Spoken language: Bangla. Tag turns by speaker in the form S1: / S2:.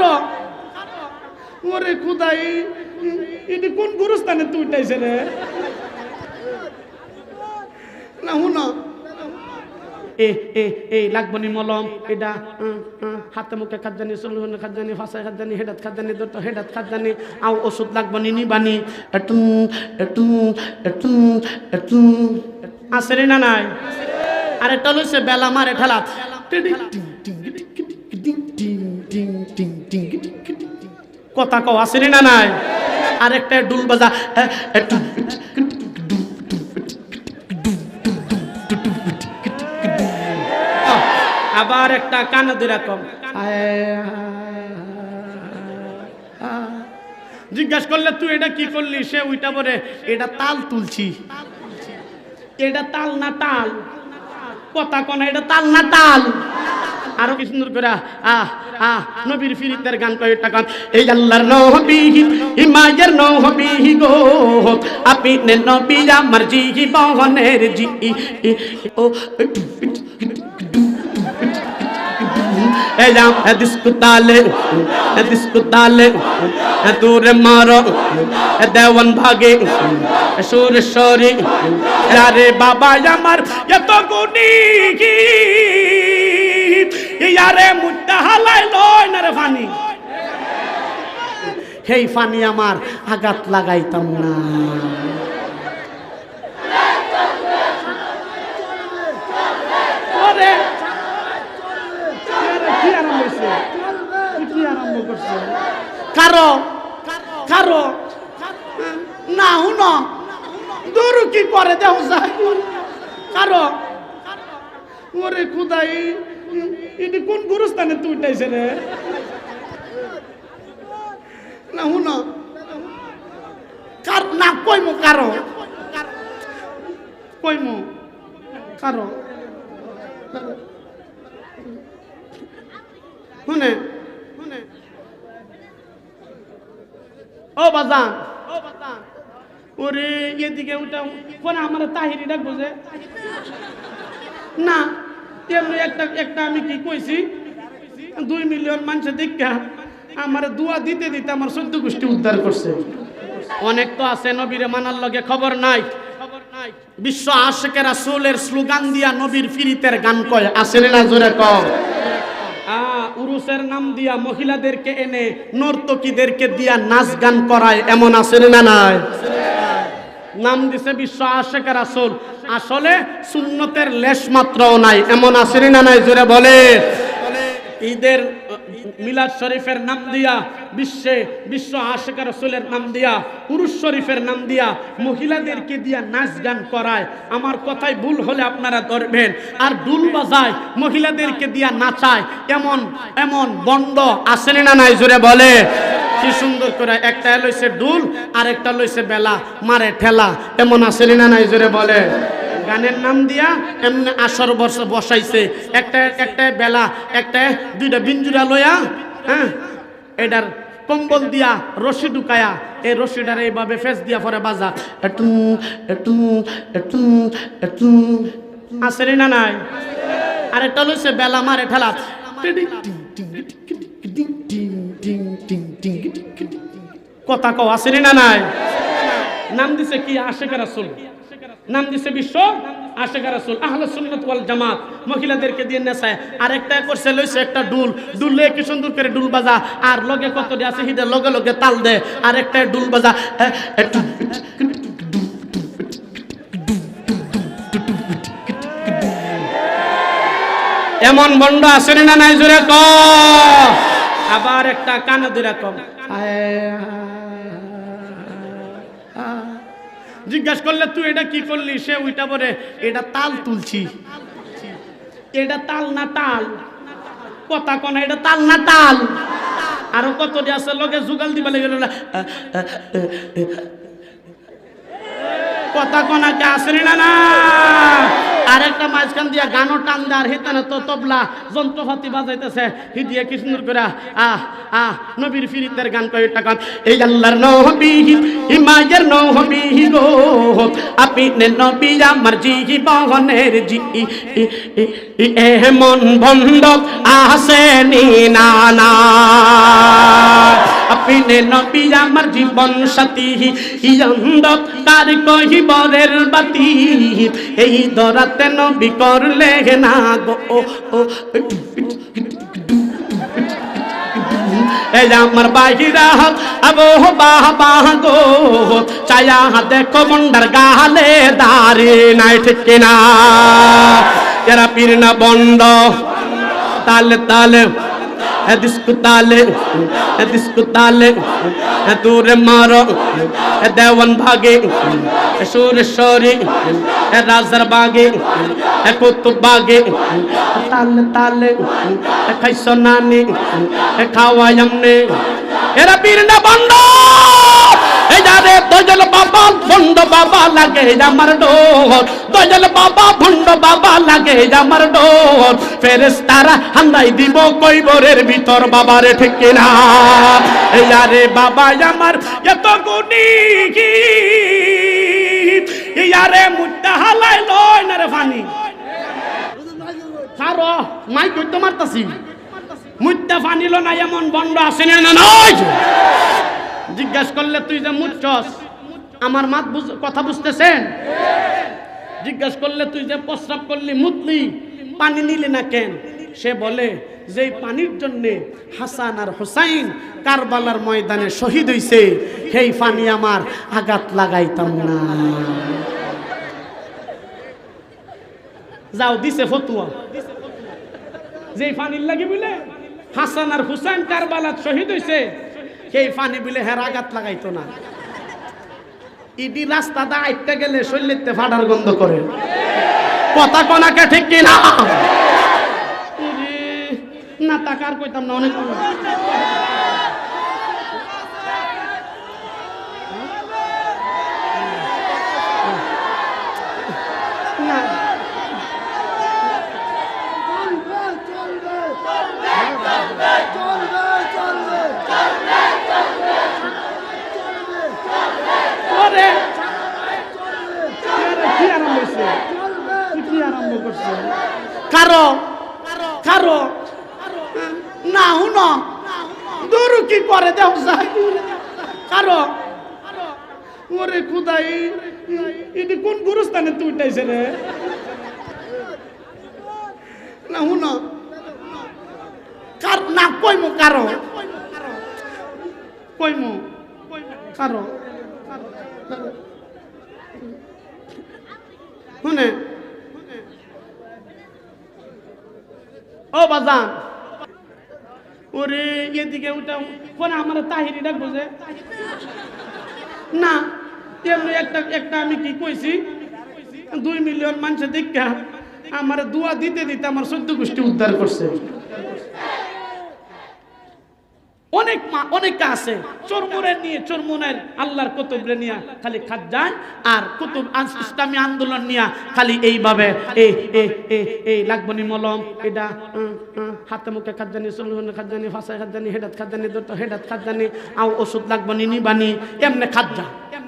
S1: কারও ওরে খুদাই, এটি কোন গুরুস্থানে তুই উঠাইছে রে? না, হুনা। এ এ লাগবনি মলম। এটা হাতে মুখে খাজানি চলুন খাজানি ফাঁসায় খাজানি হেডাত খাজানি দোটো হেডাত খাজানি আও ওষুধ লাগবনি নিবানি এটু এটু এটু এটু আসরে না নাই? আরে টলুছে বেলা মারে ঠেলাত। কথা কও আসরে না নাই? আরেকটা ডুল বাজা। একটু আবার একটা কানে দুই রকম জিজ্ঞাসা করলে তুই এটা কি করলি? সে ওইটা বলে, এটা তাল তুলছি। এটা তাল না তাল? কথা কোনা এটা তাল না তাল। আরও কি সুন্দর করে নবীর ফিরিতের গান কয় গান, এই আল্লাহর নবী হিমায়ের নবী গো, আপনি নবী আমার জি বহনের জি ও দিসকু মারো দেওয়ান ভাগে সুর সরি বাবা আমার, এত গুণী ইয়ারে মুদ্দা হালাই লয় না রে ফানি। সেই ফানি আমার আঘাত লাগাইতাম না। কারও। কারও। না হুন। দূর কি করে দেহ যায়? কারও। ওরে খুদাই। এটি কোন গুরুস্থানে তুই উঠাইছে রে? না, হুন কার, না, কইমু কারও? কইমু কারও? শুনে ও বাজান ও বাজান। ওরে, এদিকে ওটা কোন আমার তাহিরি ডাকবো যে? না। এমনি একটা একটা আমি কি কইছি? দুই মিলিয়ন মানুষের দেখা আমার দুয়া দিতে দিতে আমার চোদ্দ গোষ্ঠী উদ্ধার করছে। অনেক তো আছে, নবীরে মানার লগে খবর নাই। বিশ্ব আশেকের রাসূলের স্লোগান দিয়া নবীর ফিরিতের গান কয় আসেন না জোরে কম উরুসের নাম দিয়া মহিলাদেরকে এনে নর্তকীদেরকে দিয়া নাচ গান করায়, এমন আসেন না নাই? নাম দিছে বিশ্ব আশেকের আসল আসলে সুন্নতের লেশ মাত্রও নাই। এমন আসেনি না নাই? জোরে বলে। ঈদের মিলাদ শরীফের নাম দিয়া, বিশ্বে, বিশ্ব আশেকের রসুলের নাম দিয়া, পুরুষ শরীফের নাম দিয়া, মহিলাদেরকে দিয়া নাচ গান করায়। আমার কথাই ভুল হলে আপনারা ধরবেন। আর ডুল বাজায়, মহিলাদেরকে দিয়া নাচায়। এমন এমন বন্ড আসেনি না নাই? জোরে বলে। কি সুন্দর করে একটা লইছে ডুল আর একটা লইছে বেলা, মারে ঠেলা। এমন আসেনি না নাই জোরে বলে? গানের নাম দিয়া এমনি আসর বর্ষ বসাইছে। একটা একটা বেলা, একটা, দুইটা বিঞ্জুরা লইয়া হ্যাঁ? এটার কম্বল দিয়া রশি ঢুকায়া, এই রশিটার এইভাবে ফেস দিয়া পরে বাজা। একটু একটু একটু একটু আসেনি না নাই? আর একটা লইছে বেলা, মারে ঠেলা। কথা কও, আসেনি না নাই? নাম দিছে কি? আশেখ রাসুল। নাম দিছে বিশ্ব আশেখ রাসুল। আহলে সুন্নাত ওয়াল জামাত। মহিলাদেরকে দিয়ে নেশায় আর একটা করছে, লইছে একটা ডুল। ডুল লয়ে কি সুন্দর করে ডুল বাজা। আর লগে কত আছে, হিদের লগে লগে তাল দে। আর একটা ডুল বাজা। এমন বন্ড আসেনি না নাই জোরে ক? আবার একটা কানে দুই রকম জিজ্ঞাসা করলে, তুই এটা কি করলি? সে ওইটা বলে, এটা তাল তুলছি। এটা তাল না তাল? কথা কনা এটা তাল না তাল? আরও কত দিয়ে আছে, লোকে যুগাল দিবা লেগে কথা কনাকে আসেনি না না আর একটা মাঝখান দিয়া গানও টান দেয়, আর হেতানে তো তবলা যন্ত্রপাতি বাজাইতেছে। হিদিয়ে কি সুন্দর করে, আহ আহ, নবীর ফিরিতের গান কয় গান, এই আল্লাহর নবী, হিমায়ের নবী গো, আপনি নবী আমার জি বহনের জি এমন বন্ধ আসেনি না না বিনে নবী আমার জীবন সাথী ইয়ন্দ কার কহিবরের বাতি এই দরাতে নবী করলে না গো, ও আমার বাহিরা, আবো বাহ বাহ গো চায়া দেখো মন্ডার গালে দাঁড়ে নাই ঠিক না এরা পীর না বন্ড, তালে তালে দিসকু তালে দূরে মারো দেওয়ান ভাগে সুর সরি রাজার বাগে কুতুব বাগে তালে তালে খাইছ নানি খাওয়াই আমনে এরা পীর না বন্ড যারে দজল বাবা, ভণ্ড বাবা লাগে আমার ডোর দজল বাবা, ভণ্ড বাবা লাগে আমার ডোর ফেরেস তারা হান্দাই দিব কৈবরের ভিতর, বাবারে ঠিক এই আরে বাবা, আমার এত গুণী এই আরে মুদ্দা হালাই লয় না রে ফানি। কারও মাই কইতে মারতাছি। মুদ্দা ফানিল না এমন বন্ড আসেনি না, নয়। জিজ্ঞাসা করলে তুই যে মুচ্ছস, আমার মাত কথা বুঝতেছেন? জিজ্ঞাসা করলে তুই যে প্রস্রাব করলি মুতলি, পানি নিলি না কেন? সে বলে যে পানির জন্য হাসান আর হোসাইন কারবালার ময়দানে শহীদ হইছে, সেই পানি আমার আঘাত লাগাইতাম না। যাও, দিছে ফতুয়া। যে পানির লাগি বলে, হাসান আর হুসাইন কারবালাত শহীদ হইছে সেই পানি বিলে হের আঘাত লাগাইতো না। ইডি রাস্তা দা আইতে গেলে শৈলিতে ফাটার গন্ধ করে। কথা কনাকে ঠিক কিনা না? না তাকার কইতাম না, অনেক না ওরে কি আরম্ভ হয়েছে কি আরম্ভ করছে কারও? কারও। না হুন দূর কি করে যাই কারও? ওরে খুদাই এটি কোন গুরুস্থানে তুই উঠাইছে রে? না হুন কার না কইমু কারও। কইমু। কারও। শুনে। ও বাজান। ওরে, এদিকে উঠা। ফোন আমার তাহিরি ডাকবো যে না, এমনি একটা একটা আমি কি কইছি? দুই মিলিয়ন মানুষের দীক্ষা। আমার দুয়া দিতে দিতে আমার সদ্য গোষ্ঠী উদ্ধার করছে। অনেক মা, অনেকে আছে। চরমুরের নিয়ে, চরমুনের আল্লাহর কুতুবরে নিয়ে খালি খাদ্যান আর কুতুব ইসলামী আন্দোলন নিয়ে খালি এইভাবে এই এই লাগবনি মলম, এটা হাতে মুখে খাদ্যানি জানি খাদ্যানি খাদ্যানি ফাঁসায় খাত জানি, হেডাত খাদ্যানি দত্ত হেডাত খাত আও ওষুধ লাগবনি, নিবানি, এমনে খাদ্যা যা